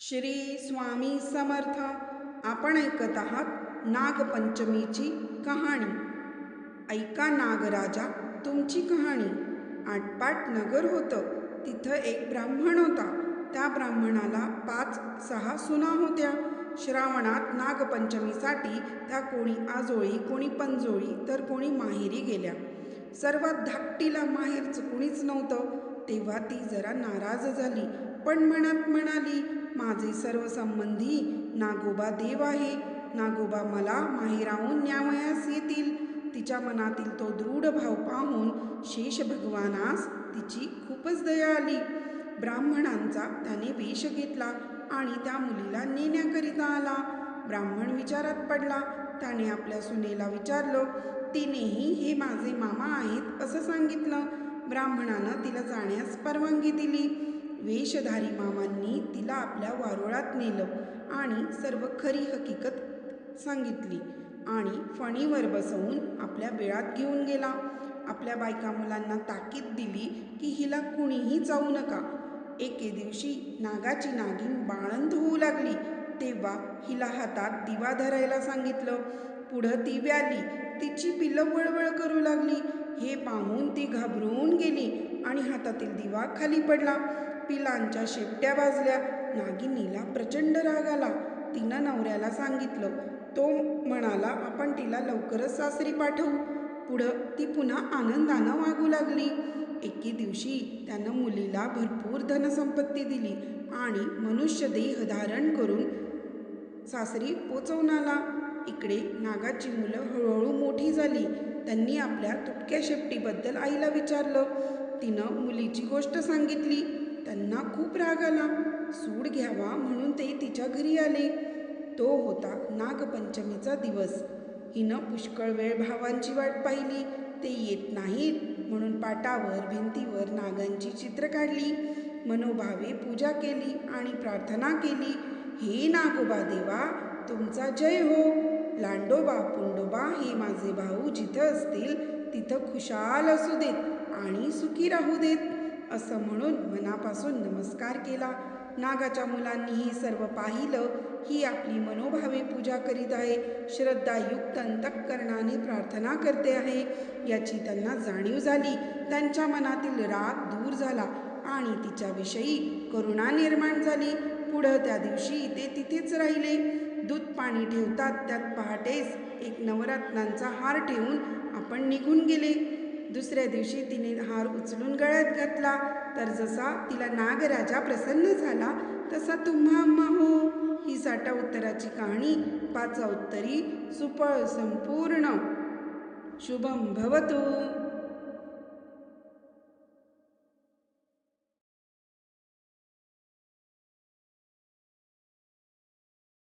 श्री स्वामी समर्थ. आपण ऐकत आहात नागपंचमीची कहाणी. ऐका नागराजा तुमची कहाणी. आटपाट नगर होतं. तिथं एक ब्राह्मण होता. त्या ब्राह्मणाला पाच सहा सुना होत्या. श्रावणात नागपंचमीसाठी त्या कोणी आजोळी कोणी पंजोळी तर कोणी माहेरी गेल्या. सर्वात धाकटीला माहेरचं कुणीच नव्हतं. तेव्हा ती जरा नाराज झाली. पण मनात म्हणाली माझे सर्व संबंधी नागोबा देव आहे. नागोबा मला माहेराहून न्यावयास येतील. तिच्या मनातील तो दृढ भाव पाहून शेष भगवानास तिची खूपच दया आली. ब्राह्मणांचा त्याने वेश घेतला आणि त्या मुलीला नेण्याकरिता आला. ब्राह्मण विचारात पडला. त्याने आपल्या सुनेला विचारलं तिनेही हे माझे मामा आहेत असं सांगितलं. ब्राह्मणानं तिला जाण्यास परवानगी दिली. वेशधारी मामांनी तिला आपल्या वारुळात नेलं आणि सर्व खरी हकीकत सांगितली आणि फणीवर बसवून आपल्या बिळात घेऊन गेला. आपल्या बायका मुलांना ताकीद दिली की हिला कुणीही जाऊ नका. एके दिवशी नागाची नागिन बाळंत होऊ लागली. तेव्हा हिला हातात दिवा धरायला सांगितलं. पुढं ती व्याली. तिची पिलं वळवळ करू लागली. हे पाहून ती घाबरून गेली आणि हातातील दिवा खाली पडला. पिलांच्या शेपट्या वाजल्या. नागिनीला प्रचंड राग आला. तिनं नवऱ्याला सांगितलं तो म्हणाला आपण तिला लवकरच सासरी पाठवू. पुढं ती पुन्हा आनंदानं वागू लागली. एके दिवशी त्यानं मुलीला भरपूर धनसंपत्ती दिली आणि मनुष्य देह धारण करून सासरी पोचवून आला. इकडे नागाची मुलं हळूहळू मोठी झाली. त्यांनी आपल्या तुटक्या शेपटीबद्दल आईला विचारलं. तिनं मुलीची गोष्ट सांगितली. त्यांना खूप राग आला. सूड घ्यावा म्हणून ते तिच्या घरी आले. तो होता नागपंचमीचा दिवस. हिनं पुष्कळ वेळ भावांची वाट पाहिली. ते येत नाहीत म्हणून पाटावर भिंतीवर नागांची चित्र काढली. मनोभावे पूजा केली आणि प्रार्थना केली. हे नागोबा देवा तुमचा जय हो. लांडोबा पुंडोबा हे माझे भाऊ जिथं असतील तिथं खुशाल असू देत आणि सुखी राहू देत असं म्हणून मनापासून नमस्कार केला. नागाच्या मुलांनीही सर्व पाहिलं ही आपली मनोभावे पूजा करीत आहे. श्रद्धायुक्त अंतकरणाने प्रार्थना करते आहे. याची त्यांना जाणीव झाली. त्यांच्या मनातील राग दूर झाला. आणि तिच्याविषयी करुणा निर्माण झाली. पुढं त्या दिवशी ते तिथेच राहिले. दूध पाणी ठेवतात त्यात पहाटेच एक नवरत्नांचा हार ठेवून आपण निघून गेले. दुसऱ्या दिवशी तिने हार उचलून गळ्यात घातला. तर जसा तिला नागराजा प्रसन्न झाला तसा तुम्हा अम्मा हो. ही साठा उत्तराची कहाणी पाचा उत्तरी सुपळ संपूर्ण. शुभम भवतु.